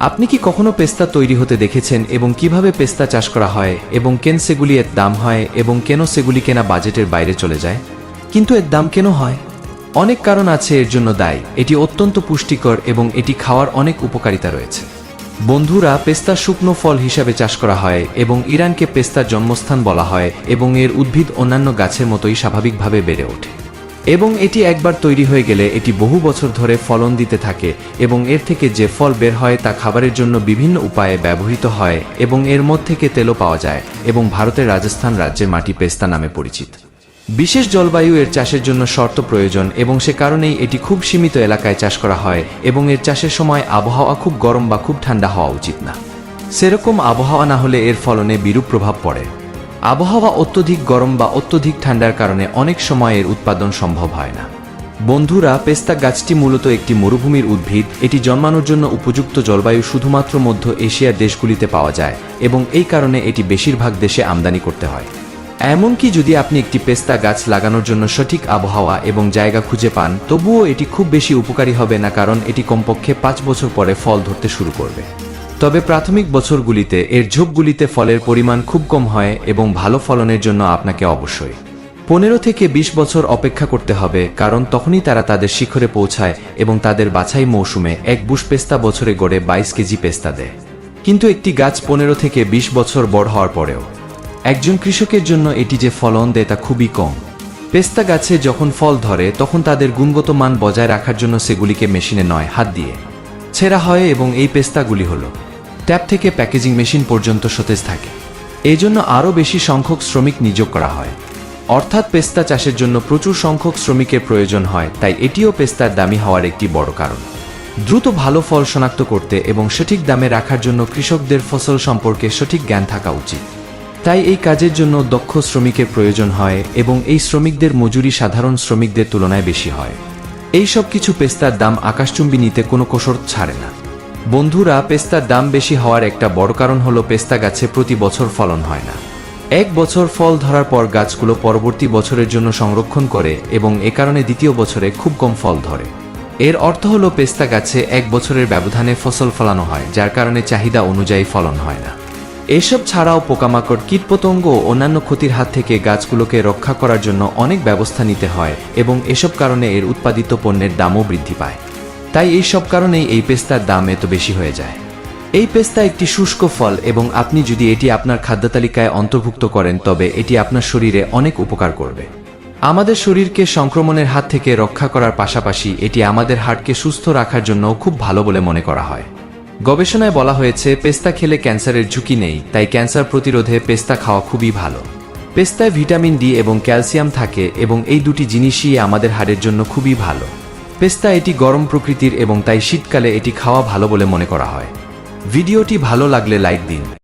আপনি কি কখনো পেস্তা তৈরি হতে দেখেছেন এবং কীভাবে পেস্তা চাষ করা হয় এবং কেন সেগুলি এর দাম হয় এবং কেন সেগুলি কেনা বাজেটের বাইরে চলে যায়? কিন্তু এর দাম কেন হয়? অনেক কারণ আছে এর জন্য দায়ী। এটি অত্যন্ত পুষ্টিকর এবং এটি খাওয়ার অনেক উপকারিতা রয়েছে। বন্ধুরা, পেস্তা শুকনো ফল হিসাবে চাষ করা হয় এবং ইরানকে পেস্তার জন্মস্থান বলা হয় এবং এর উদ্ভিদ অন্যান্য গাছের মতোই স্বাভাবিকভাবে বেড়ে ওঠে। এবং এটি একবার তৈরি হয়ে গেলে এটি বহু বছর ধরে ফলন দিতে থাকে এবং এর থেকে যে ফল বের হয় তা খাবারের জন্য বিভিন্ন উপায়ে ব্যবহৃত হয় এবং এর মধ্যে থেকে তেলও পাওয়া যায় এবং ভারতের রাজস্থান রাজ্যের মাটি পেস্তা নামে পরিচিত। বিশেষ জলবায়ু এর চাষের জন্য শর্ত প্রয়োজন এবং সে কারণেই এটি খুব সীমিত এলাকায় চাষ করা হয় এবং এর চাষের সময় আবহাওয়া খুব গরম বা খুব ঠান্ডা হওয়া উচিত না। সেরকম আবহাওয়া না হলে এর ফলনে বিরূপ প্রভাব পড়ে। আবহাওয়া অত্যধিক গরম বা অত্যধিক ঠান্ডার কারণে অনেক সময় এর উৎপাদন সম্ভব হয় না। বন্ধুরা, পেস্তা গাছটি মূলত একটি মরুভূমির উদ্ভিদ। এটি জন্মানোর জন্য উপযুক্ত জলবায়ু শুধুমাত্র মধ্য এশিয়ার দেশগুলিতে পাওয়া যায় এবং এই কারণে এটি বেশিরভাগ দেশে আমদানি করতে হয়। এমনকি যদি আপনি একটি পেস্তা গাছ লাগানোর জন্য সঠিক আবহাওয়া এবং জায়গা খুঁজে পান, তবুও এটি খুব বেশি উপকারী হবে না কারণ এটি কমপক্ষে পাঁচ বছর পরে ফল ধরতে শুরু করবে। তবে প্রাথমিক বছরগুলিতে এর ঝোপগুলিতে ফলের পরিমাণ খুব কম হয় এবং ভালো ফলনের জন্য আপনাকে অবশ্যই। পনেরো থেকে ২০ বছর অপেক্ষা করতে হবে, কারণ তখনই তারা তাদের শিখরে পৌঁছায় এবং তাদের বাছাই মৌসুমে এক বুশ পেস্তা বছরে গড়ে ২২ কেজি পেস্তা দেয়। কিন্তু একটি গাছ পনেরো থেকে ২০ বছর বড় হওয়ার পরেও, একজন কৃষকের জন্য এটি যে ফলন দেয় তা খুবই কম। পেস্তা গাছে যখন ফল ধরে, তখন তাদের গুণগত মান বজায় রাখার জন্য সেগুলিকে মেশিনে নয়, হাত দিয়ে ছেঁড়া হয় এবং এই পেস্তাগুলি হল ট্যাপ থেকে প্যাকেজিং মেশিন পর্যন্ত সতেজ থাকে। এই জন্য আরও বেশি সংখ্যক শ্রমিক নিয়োগ করা হয়। অর্থাৎ পেস্তা চাষের জন্য প্রচুর সংখ্যক শ্রমিকের প্রয়োজন হয়, তাই এটিও পেস্তার দামি হওয়ার একটি বড় কারণ। দ্রুত ভালো ফল শনাক্ত করতে এবং সঠিক দামে রাখার জন্য কৃষকদের ফসল সম্পর্কে সঠিক জ্ঞান থাকা উচিত। তাই এই কাজের জন্য দক্ষ শ্রমিকের প্রয়োজন হয় এবং এই শ্রমিকদের মজুরি সাধারণ শ্রমিকদের তুলনায় বেশি হয়। এই সব কিছু পেস্তার দাম আকাশচুম্বী নিতে কোনো কোসর ছাড়ে না। বন্ধুরা, পেস্তার দাম বেশি হওয়ার একটা বড় কারণ হলো পেস্তা গাছে প্রতি বছর ফলন হয় না। এক বছর ফল ধরার পর গাছগুলো পরবর্তী বছরের জন্য সংরক্ষণ করে এবং এ কারণে দ্বিতীয় বছরে খুব কম ফল ধরে। এর অর্থ হলো পেস্তা গাছে এক বছরের ব্যবধানে ফসল ফলানো হয়, যার কারণে চাহিদা অনুযায়ী ফলন হয় না। এসব ছাড়াও পোকামাকড়, কীটপতঙ্গ ও অন্যান্য ক্ষতির হাত থেকে গাছগুলোকে রক্ষা করার জন্য অনেক ব্যবস্থা নিতে হয় এবং এসব কারণে এর উৎপাদিত পণ্যের দামও বৃদ্ধি পায়। তাই এই সব কারণেই এই পেস্তার দাম এত বেশি হয়ে যায়। এই পেস্তা একটি শুষ্ক ফল এবং আপনি যদি এটি আপনার খাদ্য তালিকায় অন্তর্ভুক্ত করেন, তবে এটি আপনার শরীরে অনেক উপকার করবে। আমাদের শরীরকে সংক্রমণের হাত থেকে রক্ষা করার পাশাপাশি এটি আমাদের হার্টকে সুস্থ রাখার জন্য খুব ভালো বলে মনে করা হয়। গবেষণায় বলা হয়েছে, পেস্তা খেলে ক্যান্সারের ঝুঁকি নেই, তাই ক্যান্সার প্রতিরোধে পেস্তা খাওয়া খুবই ভালো। পেস্তায় ভিটামিন ডি এবং ক্যালসিয়াম থাকে এবং এই দুটি জিনিসই আমাদের হাড়ের জন্য খুবই ভালো। পেস্তা এটি গরম প্রকৃতির এবং তাই শীতকালে এটি খাওয়া ভালো বলে মনে করা হয়। ভিডিওটি ভালো লাগলে লাইক দিন।